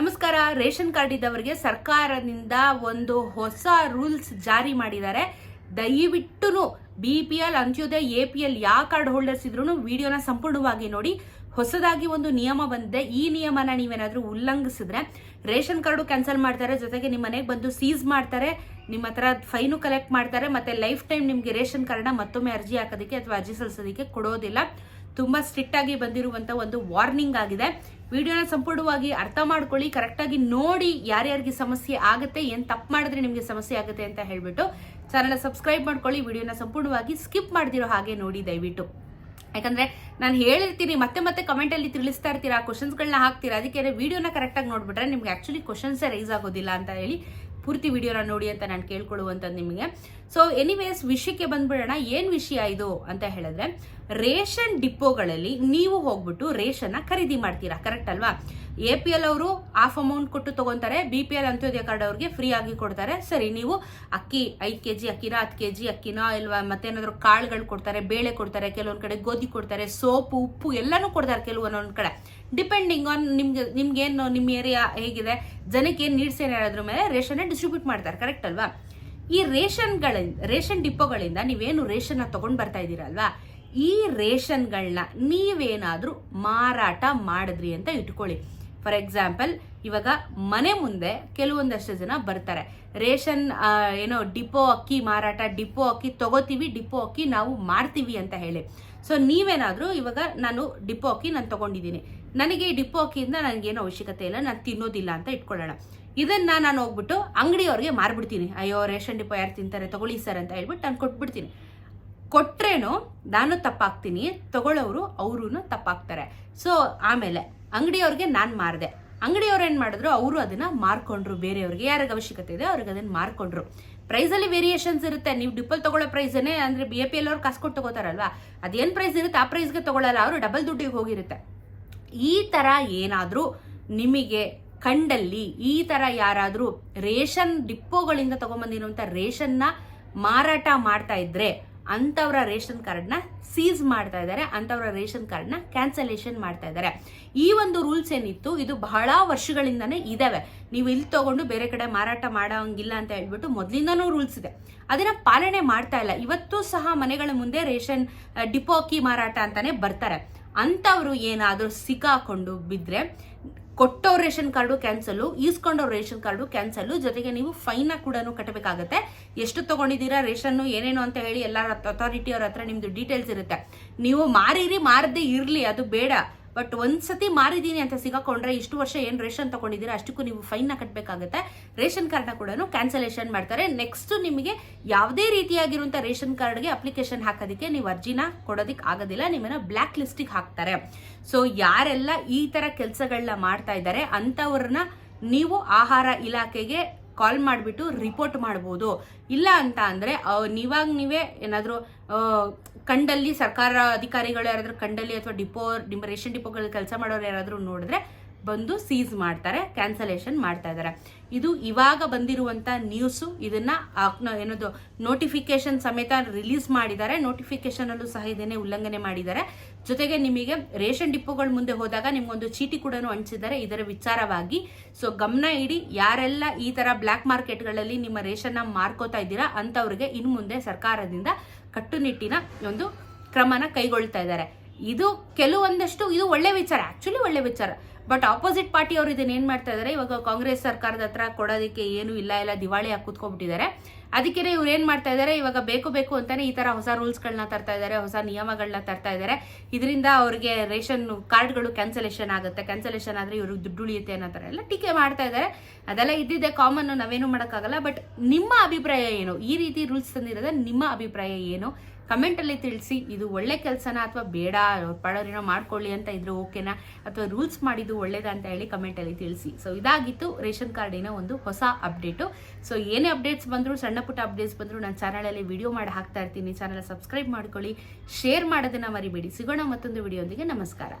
ನಮಸ್ಕಾರ, ration card ಇದ್ದವರಿಗೆ ಸರ್ಕಾರದಿಂದ ಒಂದು ಹೊಸ ರೂಲ್ಸ್ ಜಾರಿ ಮಾಡಿದ್ದಾರೆ. ದಯವಿಟ್ಟು B P L Antyodaya A P L ಯಾವ ಕಾರ್ಡ್ ಹೋಲ್ಡರ್ಸ್ ಇದ್ರು ವಿಡಿಯೋನ ಸಂಪೂರ್ಣವಾಗಿ ನೋಡಿ. ಹೊಸದಾಗಿ ಒಂದು ನಿಯಮ ಬಂದಿದೆ. ಈ ನಿಯಮನ ನೀವೇನಾದರೂ ಉಲ್ಲಂಘಿಸಿದ್ರೆ ರೇಷನ್ ಕಾರ್ಡು ಕ್ಯಾನ್ಸಲ್ ಮಾಡ್ತಾರೆ. ಜೊತೆಗೆ ನಿಮ್ಮ ಮನೆಗೆ ಬಂದು ಸೀಸ್ ಮಾಡ್ತಾರೆ. ನಿಮ್ಮ ಹತ್ರ ಫೈನು ಕಲೆಕ್ಟ್ ಮಾಡ್ತಾರೆ. ಮತ್ತೆ ಲೈಫ್ ಟೈಮ್ ನಿಮಗೆ ರೇಷನ್ ಕಾರ್ಡ್ನ ಮತ್ತೊಮ್ಮೆ ಅರ್ಜಿ ಹಾಕೋದಕ್ಕೆ ಅಥವಾ ಅರ್ಜಿ ಸಲ್ಲಿಸೋದಕ್ಕೆ ಕೊಡೋದಿಲ್ಲ. ತುಂಬಾ ಸ್ಟ್ರಿಕ್ಟಾಗಿ ಆಗಿ ಬಂದಿರುವಂತ ಒಂದು ವಾರ್ನಿಂಗ್ ಆಗಿದೆ. ವಿಡಿಯೋನ ಸಂಪೂರ್ಣವಾಗಿ ಅರ್ಥ ಮಾಡ್ಕೊಳ್ಳಿ, ಕರೆಕ್ಟಾಗಿ ನೋಡಿ ಯಾರ್ಯಾರಿಗೆ ಸಮಸ್ಯೆ ಆಗುತ್ತೆ, ಏನು ತಪ್ಪು ಮಾಡಿದ್ರೆ ನಿಮಗೆ ಸಮಸ್ಯೆ ಆಗುತ್ತೆ ಅಂತ ಹೇಳಿಬಿಟ್ಟು ಚಾನಲ್ ಸಬ್ಸ್ಕ್ರೈಬ್ ಮಾಡ್ಕೊಳ್ಳಿ, ವಿಡಿಯೋನ ಸಂಪೂರ್ಣವಾಗಿ ಸ್ಕಿಪ್ ಮಾಡ್ದಿರೋ ಹಾಗೆ ನೋಡಿ ದಯವಿಟ್ಟು. ಯಾಕಂದ್ರೆ ನಾನು ಹೇಳಿರ್ತೀನಿ, ಮತ್ತೆ ಮತ್ತೆ ಕಮೆಂಟ್ ಅಲ್ಲಿ ತಿಳಿಸ್ತಾ ಇರ್ತೀರಾ ಕ್ವಶನ್ಸ್ಗಳನ್ನ ಹಾಕ್ತೀರಾ, ಅದಕ್ಕೆ ವಿಡಿಯೋನ ಕರೆಕ್ಟಾಗಿ ನೋಡ್ಬಿಟ್ರೆ ನಿಮ್ಗೆ ಆ್ಯಕ್ಚುಲಿ ಕ್ವಶನ್ಸೇ ರೈಸ್ ಆಗೋದಿಲ್ಲ ಅಂತ ಹೇಳಿ ಪೂರ್ತಿ ವಿಡಿಯೋನ ನೋಡಿ ಅಂತ ನಾನು ಕೇಳ್ಕೊಳ್ಳುವಂಥದ್ದು ನಿಮಗೆ. ಸೊ ಎನಿವೇಸ್ ವಿಷಯಕ್ಕೆ ಬಂದ್ಬಿಡೋಣ. ಏನು ವಿಷಯ ಇದು ಅಂತ ಹೇಳಿದ್ರೆ, ರೇಷನ್ ಡಿಪೋಗಳಲ್ಲಿ ನೀವು ಹೋಗ್ಬಿಟ್ಟು ರೇಷನ್ನ ಖರೀದಿ ಮಾಡ್ತೀರಾ ಕರೆಕ್ಟ್ ಅಲ್ವಾ? ಎ ಪಿ ಎಲ್ ಅವರು ಹಾಫ್ ಅಮೌಂಟ್ ಕೊಟ್ಟು ತಗೊಂತಾರೆ B P L Antyodaya card ಅವ್ರಿಗೆ ಫ್ರೀ ಆಗಿ ಕೊಡ್ತಾರೆ. ಸರಿ, ನೀವು ಅಕ್ಕಿ ಐದು ಕೆ ಜಿ ಅಕ್ಕಿನ ಹತ್ತು ಕೆ ಜಿ ಅಕ್ಕಿನ ಇಲ್ವಾ, ಮತ್ತೇನಾದರೂ ಕಾಳುಗಳು ಕೊಡ್ತಾರೆ, ಬೇಳೆ ಕೊಡ್ತಾರೆ, ಕೆಲವೊಂದು ಕಡೆ ಗೋಧಿ ಕೊಡ್ತಾರೆ, ಸೋಪು, ಉಪ್ಪು ಎಲ್ಲನೂ ಕೊಡ್ತಾರೆ ಕೆಲವೊಂದೊಂದು ಕಡೆ. ಡಿಪೆಂಡಿಂಗ್ ಆನ್ ನಿಮ್ಗೆ ನಿಮ್ಗೇನು ನಿಮ್ಮ ಏರಿಯಾ ಹೇಗಿದೆ, ಜನಕ್ಕೆ ಏನು ನೀಡ್ಸ್ ಏನಾದ್ರ ಮೇಲೆ ರೇಷನ್ ಡಿಸ್ಟ್ರಿಬ್ಯೂಟ್ ಮಾಡ್ತಾರೆ ಕರೆಕ್ಟ್ ಅಲ್ವಾ? ಈ ರೇಷನ್ಗಳಿಂದ ರೇಷನ್ ಡಿಪೋಗಳಿಂದ ನೀವೇನು ರೇಷನ್ ತಗೊಂಡ್ ಬರ್ತಾ ಇದ್ದೀರಲ್ವಾ ಈ ರೇಷನ್ಗಳನ್ನ ನೀವೇನಾದರೂ ಮಾರಾಟ ಮಾಡಿದ್ರಿ ಅಂತ ಇಟ್ಕೊಳ್ಳಿ. ಫಾರ್ ಎಕ್ಸಾಂಪಲ್ ಇವಾಗ ಮನೆ ಮುಂದೆ ಕೆಲವೊಂದಷ್ಟು ಜನ ಬರ್ತಾರೆ. ರೇಷನ್ ಏನೋ ಡಿಪೋ ಅಕ್ಕಿ ಮಾರಾಟ, ಡಿಪೋ ಅಕ್ಕಿ ತಗೋತೀವಿ, ಡಿಪೋ ಅಕ್ಕಿ ನಾವು ಮಾಡ್ತೀವಿ ಅಂತ ಹೇಳಿ. ಸೊ ನೀವೇನಾದರೂ ಇವಾಗ ನಾನು ಡಿಪೋ ಅಕ್ಕಿ ನಾನು ತಗೊಂಡಿದ್ದೀನಿ. ನನಗೆ ಈ ಡಿಪೋ ಅಕ್ಕಿಯಿಂದ ನನಗೇನು ಅವಶ್ಯಕತೆ ಇಲ್ಲ, ನಾನು ತಿನ್ನೋದಿಲ್ಲ ಅಂತ ಇಟ್ಕೊಳ್ಳೋಣ. ಇದನ್ನು ನಾನು ಹೋಗ್ಬಿಟ್ಟು ಅಂಗಡಿಯವ್ರಿಗೆ ಮಾರ್ಬಿಡ್ತೀನಿ. ಅಯ್ಯೋ, ರೇಷನ್ ಡಿಪೋ ಯಾರು ತಿಂತಾರೆ, ತಗೊಳ್ಳಿ ಸರ್ ಅಂತ ಹೇಳ್ಬಿಟ್ಟು ನಾನು ಕೊಟ್ಬಿಡ್ತೀನಿ. ಕೊಟ್ರೇನು ನಾನು ತಪ್ಪಾಗ್ತೀನಿ, ತಗೊಳ್ಳೋರು ಅವರು ತಪ್ಪಾಗ್ತಾರೆ. ಸೊ ಆಮೇಲೆ ಅಂಗಡಿಯವ್ರಿಗೆ ನಾನು ಮಾರಿದೆ. ಅಂಗಡಿಯವ್ರು ಏನು ಮಾಡಿದ್ರು, ಅವರು ಅದನ್ನು ಮಾರ್ಕೊಂಡ್ರು. ಬೇರೆಯವ್ರಿಗೆ ಯಾರಿಗೆ ಅವಶ್ಯಕತೆ ಇದೆ, ಅವ್ರಿಗೆ ಅದನ್ನು ಮಾರ್ಕೊಂಡ್ರು. ಪ್ರೈಸಲ್ಲಿ ವೇರಿಯೇಷನ್ಸ್ ಇರುತ್ತೆ. ನೀವು ಡಿಪಲ್ ತಗೊಳ್ಳೋ ಪ್ರೈಸನ್ನೇ ಅಂದರೆ ಬಿ ಎ ಪಿ ಎಲ್ ಅವ್ರು ಕಾಸು ಕೊಟ್ಟು ತಗೋತಾರಲ್ವಾ? ಅದೇನು ಪ್ರೈಸ್ ಇರುತ್ತೆ, ಆ ಪ್ರೈಸ್ಗೆ ತಗೊಳ್ಳಲ್ಲ, ಅವರು ಡಬಲ್ ದುಡ್ಡಿಗೆ ಹೋಗಿರುತ್ತೆ. ಈ ಥರ ಏನಾದರೂ ನಿಮಗೆ ಕಂಡಲ್ಲಿ ಈ ಥರ ಯಾರಾದರೂ ರೇಷನ್ ಡಿಪೋಗಳಿಂದ ತೊಗೊಂಬಂದಿರುವಂಥ ರೇಷನ್ನ ಮಾರಾಟ ಮಾಡ್ತಾ ಇದ್ರೆ ಅಂತವರ ರೇಷನ್ ಕಾರ್ಡ್ನ ಸೀಸ್ ಮಾಡ್ತಾ ಇದ್ದಾರೆ, ಅಂತವರ ರೇಷನ್ ಕಾರ್ಡ್ನ ಕ್ಯಾನ್ಸಲೇಷನ್ ಮಾಡ್ತಾ ಇದ್ದಾರೆ. ಈ ಒಂದು ರೂಲ್ಸ್ ಏನಿತ್ತು, ಇದು ಬಹಳ ವರ್ಷಗಳಿಂದನೇ ಇದಾವೆ. ನೀವು ಇಲ್ಲಿ ತಗೊಂಡು ಬೇರೆ ಕಡೆ ಮಾರಾಟ ಮಾಡೋಂಗಿಲ್ಲ ಅಂತ ಹೇಳ್ಬಿಟ್ಟು ಮೊದಲಿಂದನೂ ರೂಲ್ಸ್ ಇದೆ. ಅದನ್ನ ಪಾಲನೆ ಮಾಡ್ತಾ ಇಲ್ಲ. ಇವತ್ತು ಸಹ ಮನೆಗಳ ಮುಂದೆ ರೇಷನ್ ಡಿಪೋಕಿ ಮಾರಾಟ ಅಂತಾನೆ ಬರ್ತಾರೆ. ಅಂತವ್ರು ಏನಾದರೂ ಸಿಕ್ಕಾಕೊಂಡು ಬಿದ್ರೆ ಕೊಟ್ಟವ್ರ ರೇಷನ್ ಕಾರ್ಡು ಕ್ಯಾನ್ಸಲ್, ಈಸ್ಕೊಂಡವ್ರ ರೇಷನ್ ಕಾರ್ಡು ಕ್ಯಾನ್ಸಲ್ ಜೊತೆಗೆ ನೀವು ಫೈನ್ ಕೂಡ ಕಟ್ಟಬೇಕಾಗತ್ತೆ. ಎಷ್ಟು ತಗೊಂಡಿದ್ದೀರಾ ರೇಷನ್ ಏನೇನು ಅಂತ ಹೇಳಿ ಎಲ್ಲ ಅಥಾರಿಟಿ ಅವ್ರ ಹತ್ರ ನಿಮ್ದು ಡೀಟೇಲ್ಸ್ ಇರುತ್ತೆ. ನೀವು ಮಾರಿರಿ, ಮಾರದೇ ಇರ್ಲಿ, ಅದು ಬೇಡ. ಬಟ್ ಒಂದ್ಸತಿ ಮಾರಿದೀನಿ ಅಂತ ಸಿಗಾಕೊಂಡ್ರೆ ಇಷ್ಟು ವರ್ಷ ಏನ್ ರೇಷನ್ ತಗೊಂಡಿದ್ದೀರಾ, ಅಷ್ಟಕ್ಕೂ ನೀವು ಫೈನ್ ಕಟ್ಟಬೇಕಾಗುತ್ತೆ ರೇಷನ್ ಕಾರ್ಡ್ನ ಕೂಡ ಕ್ಯಾನ್ಸಲೇಷನ್ ಮಾಡ್ತಾರೆ. ನೆಕ್ಸ್ಟ್ ನಿಮಗೆ ಯಾವುದೇ ರೀತಿಯಾಗಿರುವಂತ ರೇಷನ್ ಕಾರ್ಡ್ಗೆ ಅಪ್ಲಿಕೇಶನ್ ಹಾಕೋದಕ್ಕೆ ನೀವು ಅರ್ಜಿನ ಕೊಡೋದಕ್ಕೆ ಆಗೋದಿಲ್ಲ, ನಿಮ್ಮನ್ನ ಬ್ಲ್ಯಾಕ್ ಲಿಸ್ಟಿಗೆ ಹಾಕ್ತಾರೆ. ಸೊ ಯಾರೆಲ್ಲ ಈ ತರ ಕೆಲಸಗಳನ್ನ ಮಾಡ್ತಾ ಇದ್ದಾರೆ ಅಂತವ್ರನ್ನ ನೀವು ಆಹಾರ ಇಲಾಖೆಗೆ ಕಾಲ್ ಮಾಡಿಬಿಟ್ಟು ರಿಪೋರ್ಟ್ ಮಾಡ್ಬೋದು. ಇಲ್ಲ ಅಂತ ಅಂದರೆ ನೀವಾಗ ನೀವೇ ಏನಾದರೂ ಕಂಡಲ್ಲಿ ಸರ್ಕಾರ ಅಧಿಕಾರಿಗಳು ಯಾರಾದರೂ ಕಂಡಲ್ಲಿ ಅಥವಾ ಡಿಪೋ ರೇಷನ್ ಡಿಪೋಗಳಲ್ಲಿ ಕೆಲಸ ಮಾಡೋರು ಯಾರಾದರೂ ನೋಡಿದ್ರೆ ಬಂದು ಸೀಸ್ ಮಾಡ್ತಾರೆ ಕ್ಯಾನ್ಸಲೇಷನ್ ಮಾಡ್ತಾ ಇದ್ದಾರೆ ಇದು ಇವಾಗ ಬಂದಿರುವಂತ ನ್ಯೂಸು ಇದನ್ನ ಏನದು ನೋಟಿಫಿಕೇಶನ್ ಸಮೇತ ರಿಲೀಸ್ ಮಾಡಿದ್ದಾರೆ. ನೋಟಿಫಿಕೇಶನ್ ಅಲ್ಲೂ ಸಹ ಇದನ್ನೇ ಉಲ್ಲಂಘನೆ ಮಾಡಿದ್ದಾರೆ. ಜೊತೆಗೆ ನಿಮಗೆ ರೇಷನ್ ಡಿಪೋಗಳ ಮುಂದೆ ಹೋದಾಗ ನಿಮ್ಗೊಂದು ಚೀಟಿ ಕೂಡ ಹಂಚಿದ್ದಾರೆ ಇದರ ವಿಚಾರವಾಗಿ, ಸೊ ಗಮನ ಇಡಿ, ಯಾರೆಲ್ಲ ಈ ತರ ಬ್ಲ್ಯಾಕ್ ಮಾರ್ಕೆಟ್ಗಳಲ್ಲಿ ನಿಮ್ಮ ರೇಷನ್ನ ಮಾರ್ಕೋತಾ ಇದ್ದೀರಾ ಅಂತವ್ರಿಗೆ ಇನ್ನು ಮುಂದೆ ಸರ್ಕಾರದಿಂದ ಕಟ್ಟುನಿಟ್ಟಿನ ಒಂದು ಕ್ರಮನ ಕೈಗೊಳ್ತಾ ಇದ್ದಾರೆ. ಇದು ಕೆಲವೊಂದಷ್ಟು, ಇದು ಒಳ್ಳೆ ವಿಚಾರ ಆ್ಯಕ್ಚುಲಿ ಒಳ್ಳೆ ವಿಚಾರ. ಬಟ್ ಆಪೋಸಿಟ್ ಪಾರ್ಟಿ ಅವರು ಇದನ್ನ ಏನು ಮಾಡ್ತಾ ಇದ್ದಾರೆ ಇವಾಗ ಕಾಂಗ್ರೆಸ್ ಸರ್ಕಾರದ ಹತ್ರ ಕೊಡೋದಕ್ಕೆ ಏನು ಇಲ್ಲ ಇಲ್ಲ ದಿವಾಳಿ ಹಾಕಿ ಕೂತ್ಕೊಂಡ್ಬಿಟ್ಟಿದ್ದಾರೆ. ಅದಕ್ಕೆ ಇವ್ರು ಏನು ಮಾಡ್ತಾ ಇದ್ದಾರೆ ಇವಾಗ ಬೇಕು ಬೇಕು ಅಂತಾನೆ ಈ ತರ ಹೊಸ ರೂಲ್ಸ್ಗಳನ್ನ ತರ್ತಾ ಇದ್ದಾರೆ ಹೊಸ ನಿಯಮಗಳನ್ನ ತರ್ತಾ ಇದ್ದಾರೆ ಇದರಿಂದ ಅವ್ರಿಗೆ ರೇಷನ್ ಕಾರ್ಡ್ಗಳು ಕ್ಯಾನ್ಸಲೇಷನ್ ಆಗುತ್ತೆ. ಕ್ಯಾನ್ಸಲೇಷನ್ ಆದ್ರೆ ಇವ್ರಿಗೆ ದುಡ್ಡು ಉಳಿಯುತ್ತೆ ಅನ್ನೋ ಥರ ಎಲ್ಲ ಟೀಕೆ ಮಾಡ್ತಾ ಇದ್ದಾರೆ ಅದೆಲ್ಲ ಇದ್ದಿದ್ದೆ ಕಾಮನ್ ನಾವೇನು ಮಾಡೋಕ್ಕಾಗಲ್ಲ. ಬಟ್ ನಿಮ್ಮ ಅಭಿಪ್ರಾಯ ಏನು? ಈ ರೀತಿ ರೂಲ್ಸ್ ತಂದಿರೋದ್ರೆ ನಿಮ್ಮ ಅಭಿಪ್ರಾಯ ಏನು? ಕಮೆಂಟ್ ಅಲ್ಲಿ ತಿಳಿಸಿ, ಇದು ಒಳ್ಳೆ ಕೆಲಸನ ಅಥವಾ ಬೇಡ ಪಡೋರೇನೋ ಮಾಡ್ಕೊಳ್ಳಿ ಅಂತ ಇದ್ರೆ ಓಕೆನಾ? ಅಥವಾ ರೂಲ್ಸ್ ಮಾಡಿದ್ದು ಒಳ್ಳೇದಾ ಅಂತ ಹೇಳಿ ಕಮೆಂಟ್ ಅಲ್ಲಿ ತಿಳಿಸಿ. ಸೊ ಇದಾಗಿತ್ತು ರೇಷನ್ ಕಾರ್ಡಿನ ಒಂದು ಹೊಸ ಅಪ್ಡೇಟು ಸೊ ಏನೇ ಅಪ್ಡೇಟ್ಸ್ ಬಂದರೂ, ಸಣ್ಣ ಪುಟ್ಟ ಅಪ್ಡೇಟ್ಸ್ ಬಂದರೂ ನನ್ನ ಚಾನಲಲ್ಲಿ ವಿಡಿಯೋ ಮಾಡಿ ಹಾಕ್ತಾ ಇರ್ತೀನಿ. ಚಾನಲ್ ಸಬ್ಸ್ಕ್ರೈಬ್ ಮಾಡ್ಕೊಳ್ಳಿ. ಶೇರ್ ಮಾಡೋದನ್ನ ಮರಿಬೇಡಿ. ಸಿಗೋಣ ಮತ್ತೊಂದು ವಿಡಿಯೋಂದಿಗೆ ನಮಸ್ಕಾರ.